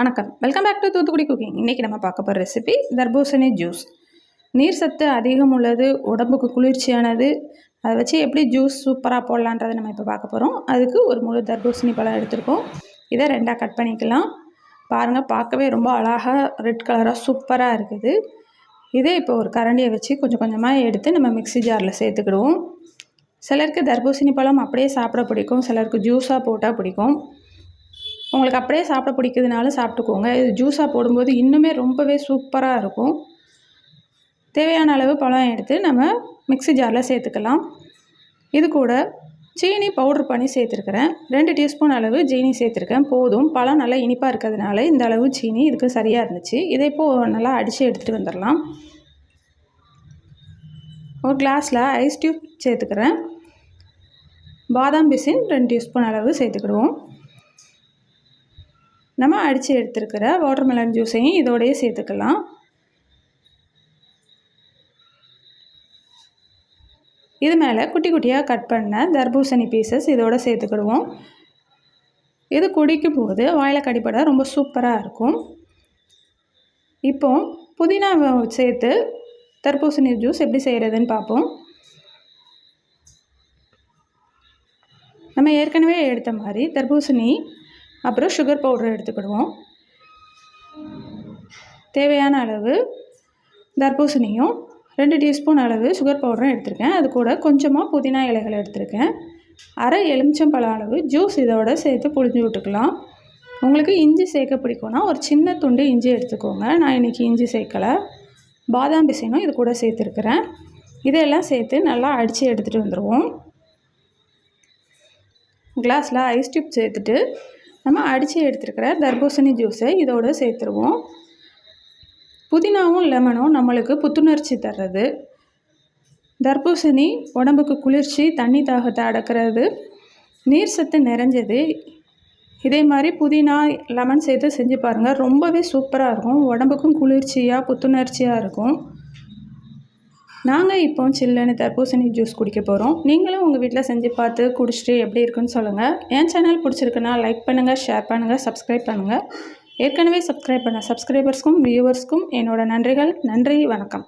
வணக்கம். Welcome back to Thoothukudi cooking இன்றைக்கி நம்ம பார்க்க போகிற ரெசிபி தர்பூசணி ஜூஸ் நீர் சத்து அதிகம் உள்ளது உடம்புக்கு குளிர்ச்சியானது. அதை வச்சு எப்படி ஜூஸ் சூப்பராக போடலான்றதை நம்ம இப்போ பார்க்க போகிறோம் அதுக்கு ஒரு முழு தர்பூசணி பழம் எடுத்திருக்கோம். இதை ரெண்டாக கட் பண்ணிக்கலாம். பாருங்கள் பார்க்கவே ரொம்ப அழகாக ரெட் கலராக சூப்பராக இருக்குது. இதே இப்போ ஒரு கரண்டியை வச்சு கொஞ்சம் கொஞ்சமாக எடுத்து நம்ம மிக்ஸி ஜாரில் சேர்த்துக்கிடுவோம். சிலருக்கு தர்பூசணி பழம் அப்படியே சாப்பிட பிடிக்கும். சிலருக்கு ஜூஸாக போட்டால் பிடிக்கும். உங்களுக்கு அப்படியே சாப்பிட பிடிக்குதுனாலும் சாப்பிட்டுக்கோங்க. இது ஜூஸாக போடும்போது இன்னுமே ரொம்பவே சூப்பராக இருக்கும். தேவையான அளவு பழம் எடுத்து நம்ம மிக்ஸி ஜாரில் சேர்த்துக்கலாம். இது கூட சீனி பவுட்ரு பண்ணி சேர்த்துருக்குறேன். ரெண்டு டீஸ்பூன் அளவு சீனி சேர்த்துருக்கேன். போதும். பழம் நல்லா இனிப்பாக இருக்கிறதுனால இந்த அளவு சீனி இதுக்கு சரியாக இருந்துச்சு. இதை இப்போது நல்லா அடித்து எடுத்துகிட்டு வந்துடலாம். ஒரு கிளாஸில் ஐஸ் டியூப் சேர்த்துக்கிறேன். பாதாம் பிசின் ரெண்டு டீஸ்பூன் அளவு சேர்த்துக்கிடுவோம். நம்ம அடித்து எடுத்துருக்கிற வாட்டர்மெலன் ஜூஸையும் இதோடையே சேர்த்துக்கலாம். இது மேலே குட்டி குட்டியாக கட் பண்ண தர்பூசணி பீசஸ் இதோடு சேர்த்துக்கிடுவோம். இது குடிக்கும் போது வாயில் கடிப்பட ரொம்ப சூப்பராக இருக்கும். இப்போ புதினா சேர்த்து தர்பூசணி ஜூஸ் எப்படி செய்கிறதுன்னு பார்ப்போம். நம்ம ஏற்கனவே எடுத்த மாதிரி தர்பூசணி அப்புறம் சுகர் பவுடர் எடுத்துக்கிடுவோம். தேவையான அளவு தர்பூசணியும் ரெண்டு டீஸ்பூன் அளவு சுகர் பவுடரும் எடுத்திருக்கேன். அது கூட கொஞ்சமாக புதினா இலைகள் எடுத்திருக்கேன். அரை எலுமிச்சம்பழம் அளவு ஜூஸ் இதோட சேர்த்து புழிஞ்சு விட்டுக்கலாம். உங்களுக்கு இஞ்சி சேர்க்க பிடிக்கும்னா ஒரு சின்ன துண்டு இஞ்சி எடுத்துக்கோங்க. நான் இன்றைக்கி இஞ்சி சேர்க்கலை. பாதாம் பிசைனும் இது கூட சேர்த்துருக்குறேன். இதையெல்லாம் சேர்த்து நல்லா அடித்து எடுத்துகிட்டு வந்துடுவோம் கிளாஸில் ஐஸ் டியூப் சேர்த்துட்டு நம்ம அடித்து எடுத்துருக்கிற தர்பூசணி ஜூஸை இதோடு சேர்த்துருவோம். புதினாவும் லெமனும் நம்மளுக்கு புத்துணர்ச்சி தர்றது. தர்பூசணி உடம்புக்கு குளிர்ச்சி தண்ணி தாகத்தை அடக்கிறது நீர் சத்து நிறைஞ்சது. இதே மாதிரி புதினா லெமன் சேர்த்து செஞ்சு பாருங்கள் ரொம்பவே சூப்பராக இருக்கும். உடம்புக்கும் குளிர்ச்சியாக புத்துணர்ச்சியாக இருக்கும். நாங்கள் இப்போ சில்லுன்னு தர்பூசணி ஜூஸ் குடிக்க போகிறோம் நீங்களும் உங்கள் வீட்டில் செஞ்சு பார்த்து குடிச்சிட்டு எப்படி இருக்குன்னு சொல்லுங்கள் என் சேனல் பிடிச்சிருக்குன்னா லைக் பண்ணுங்கள் ஷேர் பண்ணுங்கள் சப்ஸ்கிரைப் பண்ணுங்கள் ஏற்கனவே சப்ஸ்கிரைப் பண்ண சப்ஸ்கிரைபர்ஸ்க்கும் வியூவர்ஸ்க்கும் என்னோடய நன்றிகள். நன்றி வணக்கம்.